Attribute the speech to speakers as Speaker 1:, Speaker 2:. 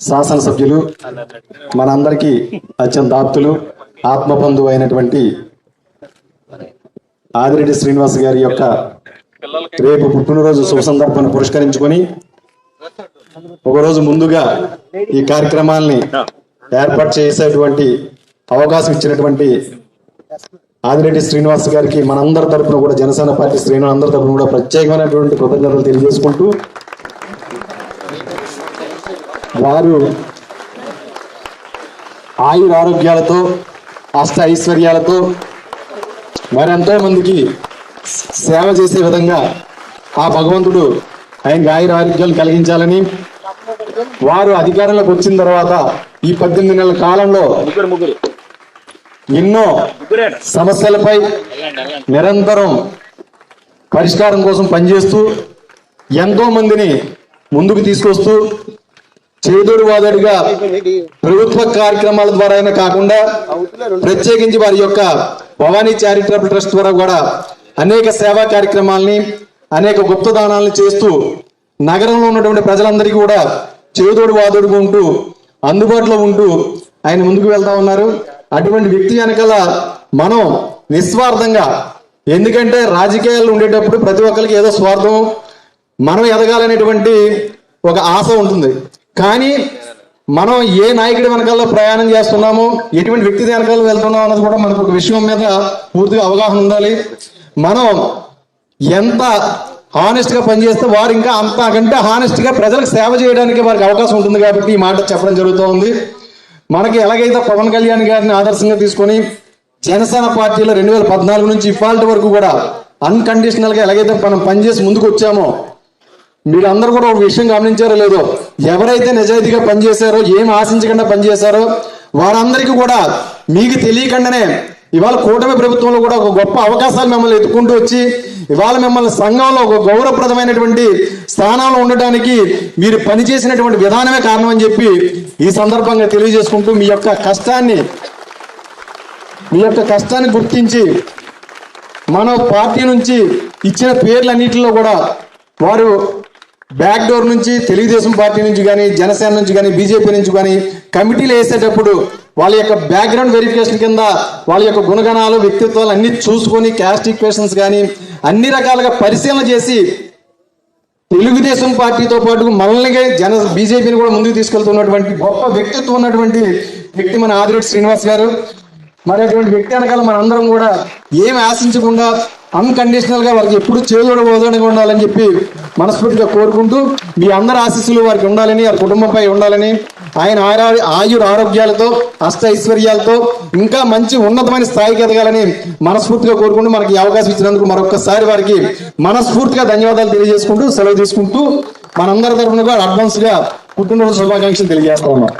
Speaker 1: శాసనసభ్యులు మనందరికీ అత్యంత ఆప్తులు ఆత్మబంధువు అయినటువంటి ఆదిరెడ్డి శ్రీనివాస్ గారి యొక్క రేపు పుట్టినరోజు శుభ సందర్భాన్ని పురస్కరించుకొని ఒకరోజు ముందుగా ఈ కార్యక్రమాల్ని ఏర్పాటు చేసేటువంటి అవకాశం ఇచ్చినటువంటి ఆదిరెడ్డి శ్రీనివాస్ గారికి మనందరి తరపున కూడా జనసేన పార్టీ శ్రేణులు అందరి తరపున కూడా ప్రత్యేకమైనటువంటి కృతజ్ఞతలు తెలియజేసుకుంటూ వారు ఆయుర ఆరోగ్యాలతో అష్ట ఐశ్వర్యాలతో మరెంతో మందికి సేవ చేసే విధంగా ఆ భగవంతుడు ఆయనకి ఆయుర ఆరోగ్యాలు కలిగించాలని వారు అధికారంలోకి వచ్చిన తర్వాత ఈ పద్దెనిమిది నెలల కాలంలో ఎన్నో సమస్యలపై నిరంతరం పరిష్కారం కోసం పనిచేస్తూ ఎంతో మందిని ముందుకు తీసుకొస్తూ చేదోడు ప్రభుత్వ కార్యక్రమాల ద్వారా అయినా కాకుండా ప్రత్యేకించి వారి యొక్క భవానీ చారిటబుల్ ట్రస్ట్ ద్వారా కూడా అనేక సేవా కార్యక్రమాల్ని అనేక గుప్త దానాలను చేస్తూ నగరంలో ఉన్నటువంటి ప్రజలందరికీ కూడా చేదోడు వాదోడుగా ఉంటూ అందుబాటులో ఉంటూ ఆయన ముందుకు వెళ్తా ఉన్నారు. అటువంటి వ్యక్తి వెనకాల మనం నిస్వార్థంగా ఎందుకంటే రాజకీయాల్లో ఉండేటప్పుడు ప్రతి ఒక్కరికి ఏదో స్వార్థం మనం ఎదగాలనేటువంటి ఒక ఆశ ఉంటుంది. కానీ మనం ఏ నాయకుడి వెనకాల ప్రయాణం చేస్తున్నామో ఎటువంటి వ్యక్తి వెనకాల వెళ్తున్నాం అన్నది కూడా మనకు ఒక విషయం మీద పూర్తిగా అవగాహన ఉండాలి. మనం ఎంత హానెస్ట్గా పనిచేస్తే వారు ఇంకా అంతకంటే హానెస్ట్గా ప్రజలకు సేవ చేయడానికి వారికి అవకాశం ఉంటుంది కాబట్టి ఈ మాట చెప్పడం జరుగుతూ ఉంది మనకి ఎలాగైతే పవన్ కళ్యాణ్ గారిని ఆదర్శంగా తీసుకొని జనసేన పార్టీలో రెండు వేల పద్నాలుగు నుంచి ఇవాళ వరకు కూడా అన్కండిషనల్గా ఎలాగైతే మనం పనిచేసి ముందుకు వచ్చామో మీరు అందరూ కూడా ఒక విషయం గమనించారో లేదో ఎవరైతే నిజాయితీగా పనిచేశారో ఏం ఆశించకుండా పనిచేశారో వారందరికీ కూడా మీకు తెలియకుండానే ఇవాళ కూటమి ప్రభుత్వంలో కూడా ఒక గొప్ప అవకాశాలు మిమ్మల్ని ఎత్తుకుంటూ వచ్చి ఇవాళ మిమ్మల్ని సంఘంలో ఒక గౌరవప్రదమైనటువంటి స్థానంలో ఉండటానికి మీరు పనిచేసినటువంటి విధానమే కారణం అని చెప్పి ఈ సందర్భంగా తెలియజేసుకుంటూ మీ యొక్క కష్టాన్ని మీ యొక్క కష్టాన్ని గుర్తించి మన పార్టీ నుంచి ఇచ్చిన పేర్లన్నింటిలో కూడా వారు బ్యాక్ డోర్ నుంచి తెలుగుదేశం పార్టీ నుంచి కానీ జనసేన నుంచి కానీ బీజేపీ నుంచి కానీ కమిటీలు వేసేటప్పుడు వాళ్ళ యొక్క బ్యాక్గ్రౌండ్ వెరిఫికేషన్ కింద వాళ్ళ యొక్క గుణగణాలు వ్యక్తిత్వాలు అన్ని చూసుకొని క్యాస్ట్ ఈక్వేషన్స్ కానీ అన్ని రకాలుగా పరిశీలన చేసి తెలుగుదేశం పార్టీతో పాటు మనల్ని జన బీజేపీని కూడా ముందుకు తీసుకెళ్తున్నటువంటి గొప్ప వ్యక్తిత్వం ఉన్నటువంటి వ్యక్తి మన ఆదిరెడ్డి శ్రీనివాస్ గారు. మరి అటువంటి వ్యక్తి వెనకాల మనందరం కూడా ఏం ఆశించకుండా అన్కండిషనల్గా వారికి ఎప్పుడు చేదోడు ఓదోడుగా ఉండాలని చెప్పి మనస్ఫూర్తిగా కోరుకుంటూ మీ అందరి ఆశీస్సులు వారికి ఉండాలని వారి కుటుంబంపై ఉండాలని ఆయన ఆరా ఆయుర ఆరోగ్యాలతో అష్ట ఐశ్వర్యాలతో ఇంకా మంచి ఉన్నతమైన స్థాయికి ఎదగాలని మనస్ఫూర్తిగా కోరుకుంటూ మనకి అవకాశం ఇచ్చినందుకు మరొకసారి వారికి మనస్ఫూర్తిగా ధన్యవాదాలు తెలియజేసుకుంటూ సెలవు తీసుకుంటూ మనందరి తరఫున కూడా అడ్వాన్స్గా పుట్టినరోజు శుభాకాంక్షలు తెలియజేస్తా ఉన్నాం.